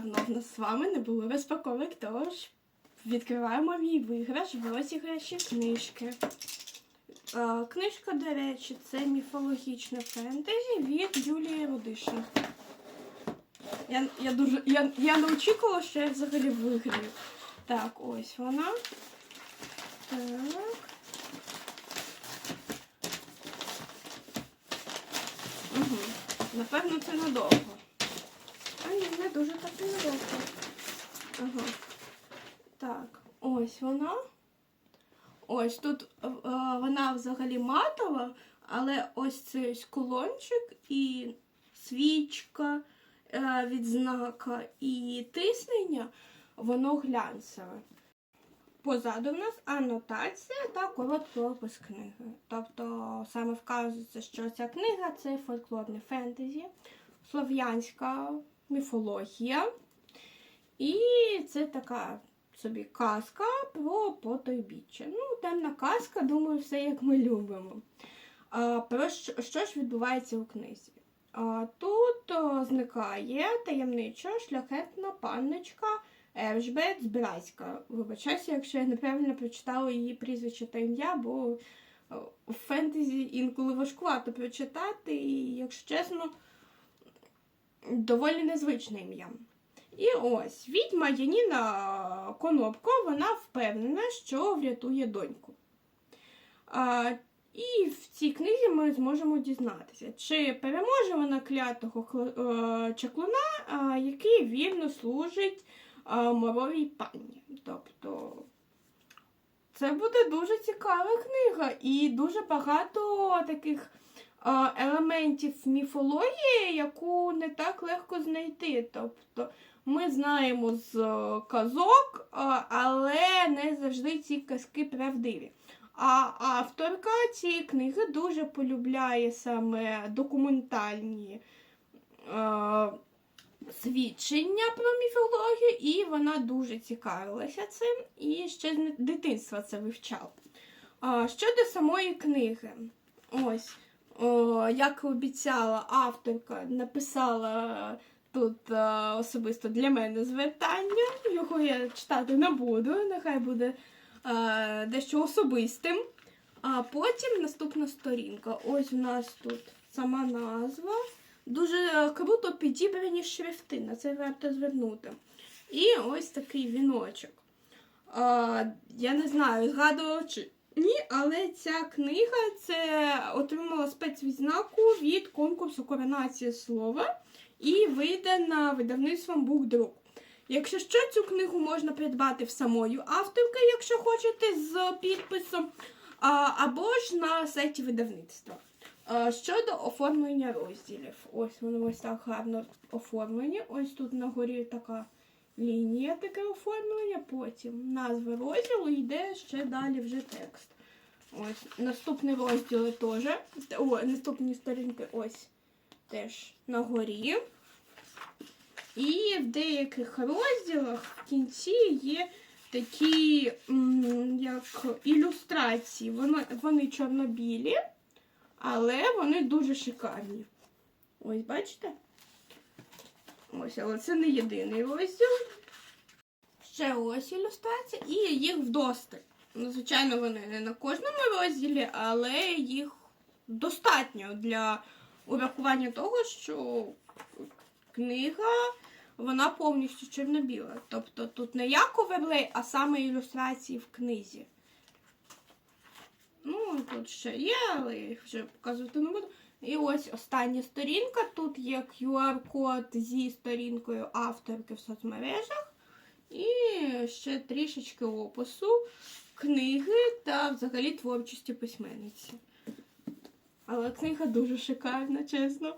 давно в нас з вами не було розпаковок, тож відкриваємо мій виграш в розіграші книжки. Е, Книжка, до речі, це міфологічне фентезі від Юлії Рудишин. Я, я дуже я, я не очікувала, що я взагалі виграю. Так, ось вона. Так. Угу. Напевно, це надовго. А ні, не дуже так надовго. Ага. Так, ось вона. Ось тут е, вона взагалі матова, але ось цей ось кулончик і свічка, е, відзнака і тиснення, воно глянцеве. Позаду в нас анотація та короткий опис книги. Тобто саме вказується, що ця книга це фольклорне фентезі, слов'янська міфологія. І це така собі казка про потойбіччя. Ну, темна казка, думаю, все як ми любимо. А, про що, що ж відбувається у книзі? А, тут о, зникає таємнича шляхетна панночка Ержбет Збирайська. Вибачаюся, якщо я неправильно прочитала її прізвище та ім'я, бо у фентезі інколи важкувато прочитати, і, якщо чесно, доволі незвичне ім'я. І ось відьма Яніна Конопко, вона впевнена, що врятує доньку. А, і в цій книзі ми зможемо дізнатися, чи переможе вона клятого е, чаклуна, який вірно служить моровій пані. Тобто це буде дуже цікава книга і дуже багато таких елементів міфології, яку не так легко знайти. Тобто ми знаємо з е, казок, але не завжди ці казки правдиві. А авторка цієї книги дуже полюбляє саме документальні е, свідчення про міфологію, і вона дуже цікавилася цим і ще з дитинства це вивчала. А, щодо самої книги, ось, як обіцяла, авторка написала тут е, особисто для мене звертання. Його я читати не буду, нехай буде е, дещо особистим. А потім наступна сторінка. Ось у нас тут сама назва. Дуже круто підібрані шрифти, на це варто звернути. І ось такий віночок. А, я не знаю, згадувала чи ні, але ця книга це отримала спецвідзнаку від конкурсу Коронація слова і вийде на видавництвом Букдрук. Якщо що, цю книгу можна придбати в самої авторки, якщо хочете, з підписом, або ж на сайті видавництва. Щодо оформлення розділів, ось воно ось так гарно оформлені. Ось тут на горі така лінія, таке оформлення. Потім назва розділу йде ще далі вже текст. Ось наступний розділ теж. О, наступні сторінки ось теж на горі. І в деяких розділах в кінці є такі як ілюстрації. Вони, вони чорно-білі, але вони дуже шикарні. Ось, бачите? Ось, але це не єдиний розділ. Ще ось ілюстрація, і їх вдосталь. Ну, звичайно, вони не на кожному розділі, але їх достатньо для урахування того, що книга вона повністю чорно-біла. Тобто тут не як оверлей, а саме ілюстрації в книзі. Ну, тут ще є, але я їх вже показувати не буду. І ось остання сторінка. Тут є QR-код зі сторінкою авторки в соцмережах. І ще трішечки опису книги та взагалі творчості письменниці. Але книга дуже шикарна, чесно.